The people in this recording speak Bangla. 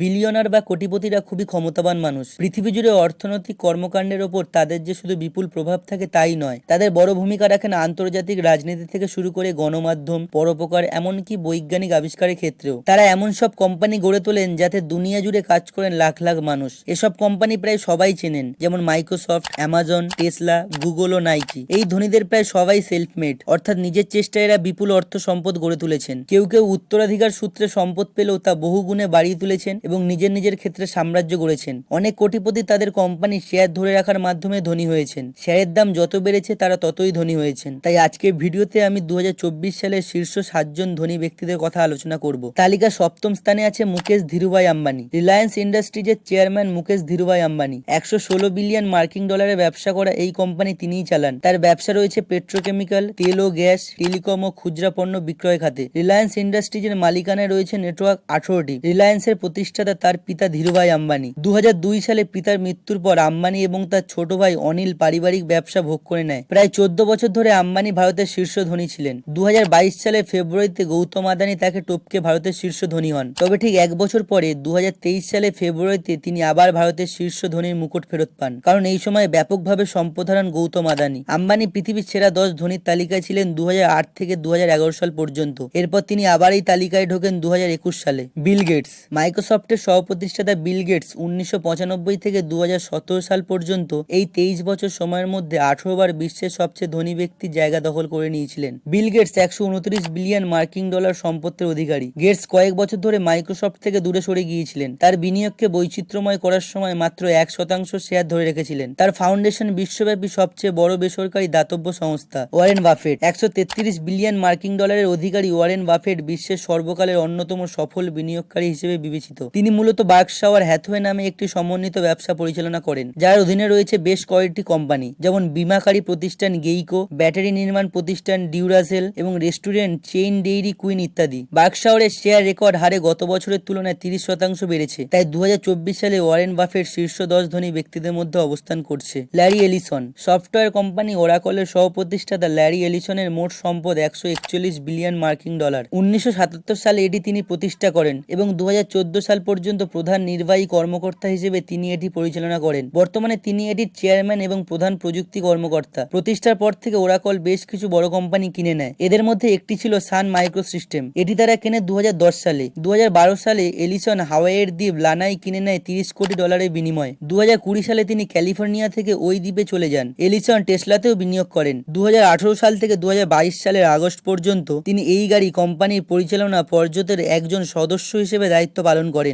বিলিয়নার বা কোটিপতিরা খুবই ক্ষমতাবান মানুষ। পৃথিবী জুড়ে অর্থনৈতিক কর্মকাণ্ডের ওপর তাদের যে শুধু বিপুল প্রভাব থাকে তাই নয়, তাদের বড় ভূমিকা রাখেন আন্তর্জাতিক রাজনীতি থেকে শুরু করে গণমাধ্যম, পরোপকার, এমনকি বৈজ্ঞানিক আবিষ্কারের ক্ষেত্রেও। তারা এমন সব কোম্পানি গড়ে তোলেন যাতে দুনিয়া জুড়ে কাজ করেন লাখ লাখ মানুষ। এসব কোম্পানি প্রায় সবাই চেনেন, যেমন মাইক্রোসফট, অ্যামাজন, টেসলা, গুগল ও নাইকি। এই ধনীদের প্রায় সবাই সেলফ মেড অর্থাৎ নিজের চেষ্টায় এরা বিপুল অর্থ সম্পদ গড়ে তুলেছেন। কেউ কেউ উত্তরাধিকার সূত্রে সম্পদ পেলেও তা বহু গুণে বাড়িয়ে তুলেছেন এবং নিজের নিজের ক্ষেত্রে সাম্রাজ্য গড়েছেন। অনেক কোটিপতি তাদের কোম্পানি শেয়ার ধরে রাখার মাধ্যমে ধনী হয়েছেন। শেয়ারের দাম যত বেড়েছে, তারা ততই ধনী হয়েছেন। তাই আজকে ভিডিওতে আমি দুহাজার চব্বিশ সালের শীর্ষ সাতজন ধনী ব্যক্তিদের কথা আলোচনা করব। তালিকা সপ্তম স্থানে আছে মুকেশ ধীরুভাই আম্বানি। রিলায়েন্স ইন্ডাস্ট্রিজের চেয়ারম্যান মুকেশ ধীরুভাই আম্বানি। একশো ষোলো বিলিয়ন মার্কিন ডলারের ব্যবসা করা এই কোম্পানি তিনিই চালান। তার ব্যবসা রয়েছে পেট্রোকেমিক্যাল তেল ও গ্যাস টেলিকম ও খুচরা পণ্য বিক্রয় খাতে। রিলায়েন্স ইন্ডাস্ট্রিজের মালিকানায় রয়েছে নেটওয়ার্ক আঠারোটি। রিলায়েন্সের প্রতিষ্ঠাতা তার পিতা ধীরুভাই আম্বানি। দু হাজার দুই সালে পিতার মৃত্যুর পর আম্বানি এবং তার ছোট ভাই অনিল পারিবারিক ব্যবসা ভোগ করে নেয়। প্রায় চোদ্দ বছর ধরে আম্বানি ভারতের শীর্ষ ধনী ছিলেন। দু হাজার বাইশ সালে ফেব্রুয়ারিতে গৌতম আদানি তাকে টপকে ভারতের শীর্ষ ধনী হন। তবে ঠিক এক বছর পরে দুহাজার তেইশ সালে ফেব্রুয়ারিতে তিনি আবার ভারতের শীর্ষ ধনীর মুকুট ফেরত পান। কারণ এই সময় ব্যাপকভাবে সম্পদ হারান গৌতম আদানি। আম্বানি পৃথিবীর সেরা দশ ধনীর তালিকায় ছিলেন দু হাজার আট থেকে দু হাজার এগারো সাল পর্যন্ত। এরপর তিনি আবার এই তালিকায় ঢোকেন দু হাজার একুশ সালে। বিল গেটস মাইক্রোসফটের সহপ্রতিষ্ঠাতা বিল গেটস উনিশশো পঁচানব্বই থেকে দুহাজার সতেরো সাল পর্যন্ত এই তেইশ বছর সময়ের মধ্যে আঠারো বার বিশ্বের সবচেয়ে ধনী ব্যক্তি জায়গা দখল করে নিয়েছিলেন। বিল গেটস একশো উনত্রিশ বিলিয়ন মার্কিন ডলার সম্পত্তির অধিকারী। গেটস কয়েক বছর ধরে মাইক্রোসফট থেকে দূরে সরে গিয়েছিলেন। তার বিনিয়োগকে বৈচিত্র্যময় করার সময় মাত্র এক শতাংশ শেয়ার ধরে রেখেছিলেন। তার ফাউন্ডেশন বিশ্বব্যাপী সবচেয়ে বড় বেসরকারি দাতব্য সংস্থা ওয়ারেন বাফেট একশো তেত্রিশ বিলিয়ন মার্কিন ডলারের অধিকারী ওয়ারেন বাফেট বিশ্বের সর্বকালের অন্যতম সফল বিনিয়োগকারী হিসেবে বিবেচিত। তিনি মূলত বার্কশাওয়ার হ্যাথওয়ে নামে একটি সমন্বিত ব্যবসা পরিচালনা করেন, যার অধীনে রয়েছে বেশ কয়েকটি কোম্পানি, যেমন বিমাকারী প্রতিষ্ঠান গেইকো, ব্যাটারি নির্মাণ প্রতিষ্ঠান ডিউরাসেল এবং রেস্টুরেন্ট চেইন ডেইরি কুইন ইত্যাদি। বার্কশাওয়ারের শেয়ার রেকর্ড হারে গত বছরের তুলনায় তিরিশ শতাংশ বেড়েছে। তাই দু হাজার চব্বিশ সালে ওয়ারেন বাফেট শীর্ষ দশ ধনী ব্যক্তিদের মধ্যে অবস্থান করছে। ল্যারি এলিসন, সফটওয়্যার কোম্পানি ওরাকলের সহপ্রতিষ্ঠাতা ল্যারি এলিসনের মোট সম্পদ একশো একচল্লিশ বিলিয়ন মার্কিন ডলার। উনিশশো সাতাত্তর সালে এটি তিনি প্রতিষ্ঠা করেন এবং দু চোদ্দ সাল পর্যন্ত প্রধান নির্বাহী কর্মকর্তা হিসেবে তিনি এটি পরিচালনা করেন। বর্তমানে তিনি এটির চেয়ারম্যান এবং প্রধান প্রযুক্তি কর্মকর্তা। প্রতিষ্ঠার পর থেকে ওরাকল বেশ কিছু বড় কোম্পানি কিনে নেয়। এদের মধ্যে একটি ছিল সান মাইক্রো সিস্টেম এটি তারা কেনে দু হাজার দশ সালে। দু হাজার বারো সালে এলিসন হাওয়াইয়ের দ্বীপ লানাই কিনে নেয় তিরিশ কোটি ডলারের বিনিময়ে। দু সালে তিনি ক্যালিফোর্নিয়া থেকে ওই দ্বীপে চলে যান। এলিসন টেসলাতেও বিনিয়োগ করেন। দু হাজার আঠারো সাল থেকে দু হাজার বাইশ সালের আগস্ট পর্যন্ত তিনি এই গাড়ি কোম্পানির পরিচালনা পর্যদের একজন সদস্য হিসেবে দায়িত্ব পালন করেন।